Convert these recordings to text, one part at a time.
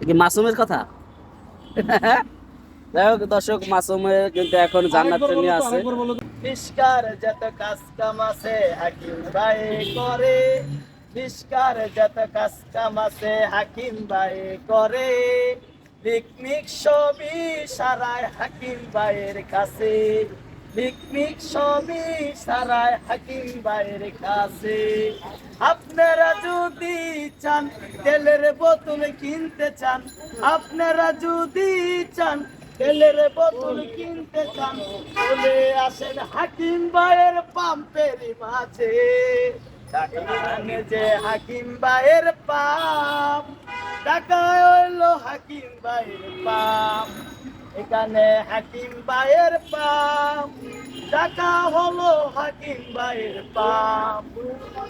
কি মাসুমের কথা? যাই হোক দর্শক মাসুমের কিন্তু এখন জান্নাতে নিয়ে আছে। নিষ্কার যত কাজ কাম আছে হাকিম ভাই করে। নিষ্কার যত কাজ কাম আছে হাকিম ভাই করে। পিকনিক ছবি সারায় হাকিম ভাইয়ের কাছে। পিকনিক ছবি সারায় হাকিম বাইরে কাছে। আপনারা যদি চান তেলের বোতল কিনতে চান, আপনারা যদি চান তেলের বোতল কিনতে চান, চলে আসেন হাকিম ভাইয়ের পাম্পের মাঝে। যে হাকিম ভাইয়ের পাম্প টাকা হইল হাকিম ভাইয়ের পাম্প। এখানে হাকিম ভাইয়ের পাম্প। টাকা হলো হাকিম ভাইয়ের পাম্প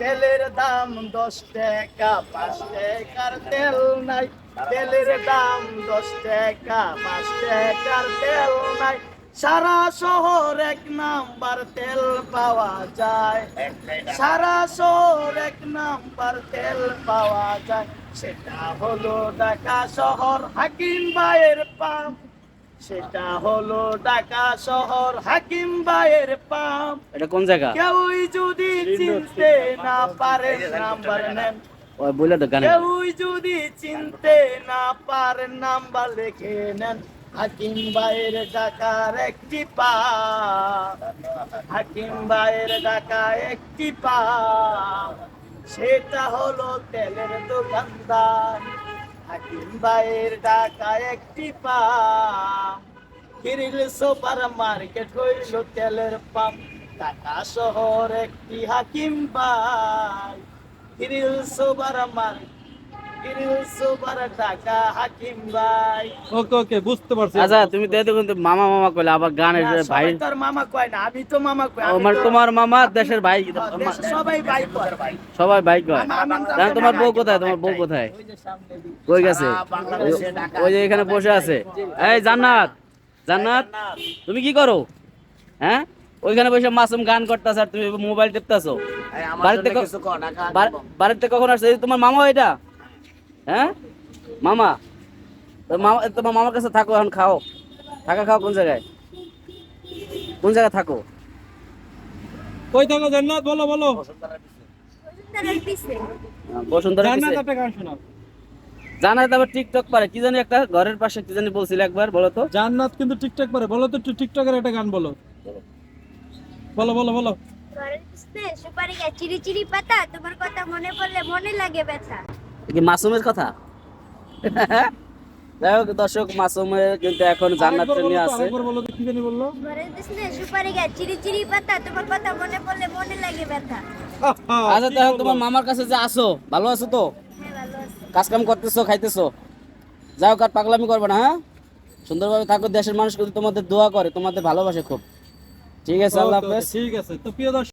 তেলের দাম দশ টাকা, পাঁচ টাকার তেল নাই। তেলের দাম দশ টাকা, পাঁচ টাকার তেল নাই। সারা শহর এক নাম্বার তেল পাওয়া যায়। সারা শহর এক নাম্বার তেল পাওয়া যায়। সেটা হলো ঢাকা শহর হাকিম ভাইয়ের পাম্প সেটা হলো ঢাকা শহর হাকিম ভাইয়ের পাম্প এটা কোন জায়গা? কেউই যদি চিনতে না পারে নাম্বার নেন। ওই বলে তো গানে। কেউই যদি চিনতে না পারেন নাম্বার লিখে নেন। হাকিম ভাইয়ের ডাকার একটি পা। হাকিম ভাইয়ের ডাকা একটি পা। সেটা হলো তেলের দোকানদার। হাকিম ভাইয়ের ডাকা একটি পা। কিরিল সুপার মার্কেট হইল তেলের পাম্প। ঢাকা শহর একটি হাকিম ভাই কিরিল সুপার মার্কেট ওকে ওকে বুঝতে পারছি। আচ্ছা তুমি তো এতক্ষণ মামা মামা কইলে আবার গানের ভাই তোর মামা কয় না আমি তো মামা কই আমার তোমার মামা দেশের ভাই সবাই ভাই কয়। সবাই ভাই কয়। আমার- আমার- জান তোমার বউ কোথায়? তোমার বউ কোথায়? ওই যে সামনে দিকে। কই গেছে। ওই যে এখানে বসে আছে। এই জান্নাত। জান্নাত তুমি কি করো? হ্যাঁ? ওইখানে বসে মাসুম গান করতেছ আর তুমি মোবাইল টিপতেছো। বাড়িতে বাড়িতে কখন আসছে? তোমার মামা এটা? হ্যাঁ? মামা তো মামা তোমার মামার কাছে থাকো এখন খাও। থাকা খাও কোন জায়গায়? কোন জায়গায় থাকো? কই থাকো জান্নাত? বলো বলো। আবার টিকটক পারে। কি জানি একটা ঘরের পাশে কি জানি বলছিল একবার বলো তো। জান্নাত কিন্তু টিকটক পারে। বলো তো একটু টিকটকের একটা গান বলো। বলো বলো বলো। ঘরের পিছনে সুপারি গাছ চিরি চিরি পাতা তোমার কথা মনে পড়লে মনে লাগে ব্যথা। কি মাসুমের কথা? যাই হোক দর্শক মাসুমের কিন্তু এখন জান্নাতে নিয়ে আছে। আচ্ছা দেখো তোমার মামার কাছে যে আসো ভালো আছো তো? হ্যাঁ ভালো আছে। কাজ কাম করতেছো খাইতেছো? যাও কার পাগলামি করবে না হ্যাঁ? সুন্দরভাবে থাকো দেশের মানুষ কিন্তু তোমাদের দোয়া করে তোমাদের ভালোবাসে খুব। ঠিক আছে আল্লাহ হাফেজ। ঠিক আছে। তো প্রিয় দর্শক